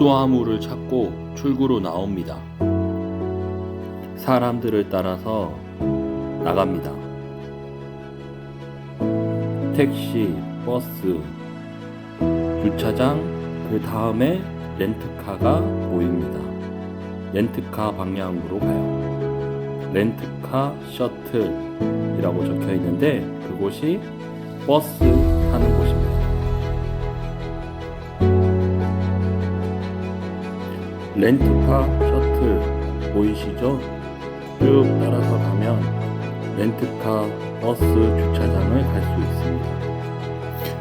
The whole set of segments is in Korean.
수화물을 찾고 출구로 나옵니다. 사람들을 따라서 나갑니다. 택시, 버스, 주차장, 그 다음에 렌트카가 보입니다. 렌트카 방향으로 가요. 렌트카 셔틀이라고 적혀 있는데 그곳이 버스 타는 곳입니다. 렌트카 셔틀 보이시죠? 쭉 따라서 가면 렌트카 버스 주차장을 갈 수 있습니다.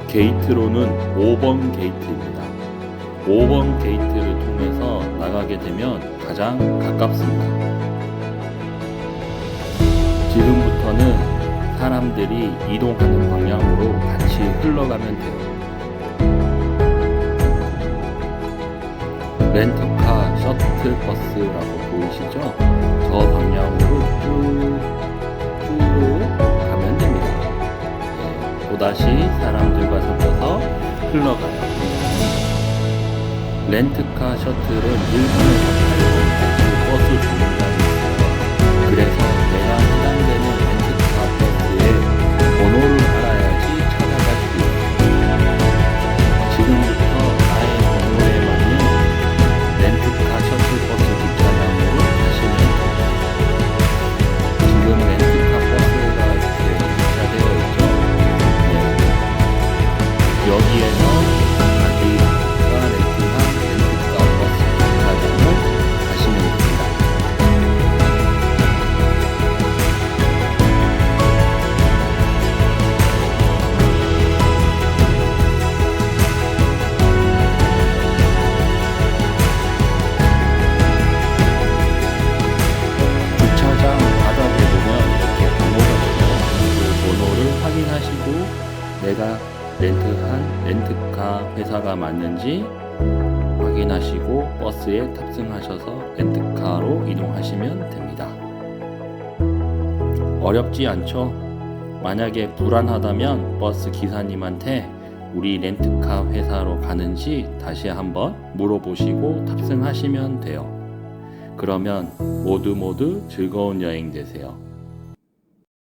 게이트로는 5번 게이트입니다. 5번 게이트를 통해서 나가게 되면 가장 가깝습니다. 지금부터는 사람들이 이동하는 방향으로 같이 흘러가면 돼요. 렌트 버스라고 보이시죠? 저 방향으로 쭉, 쭉 가면 됩니다. 네, 또다시 사람들과 섞여서 흘러가요. 렌트카 셔틀은 일본에서 확인하시고 내가 렌트한 렌트카 회사가 맞는지 확인하시고 버스에 탑승하셔서 렌트카로 이동하시면 됩니다. 어렵지 않죠? 만약에 불안하다면 버스 기사님한테 우리 렌트카 회사로 가는지 다시 한번 물어보시고 탑승하시면 돼요. 그러면 모두 모두 즐거운 여행 되세요.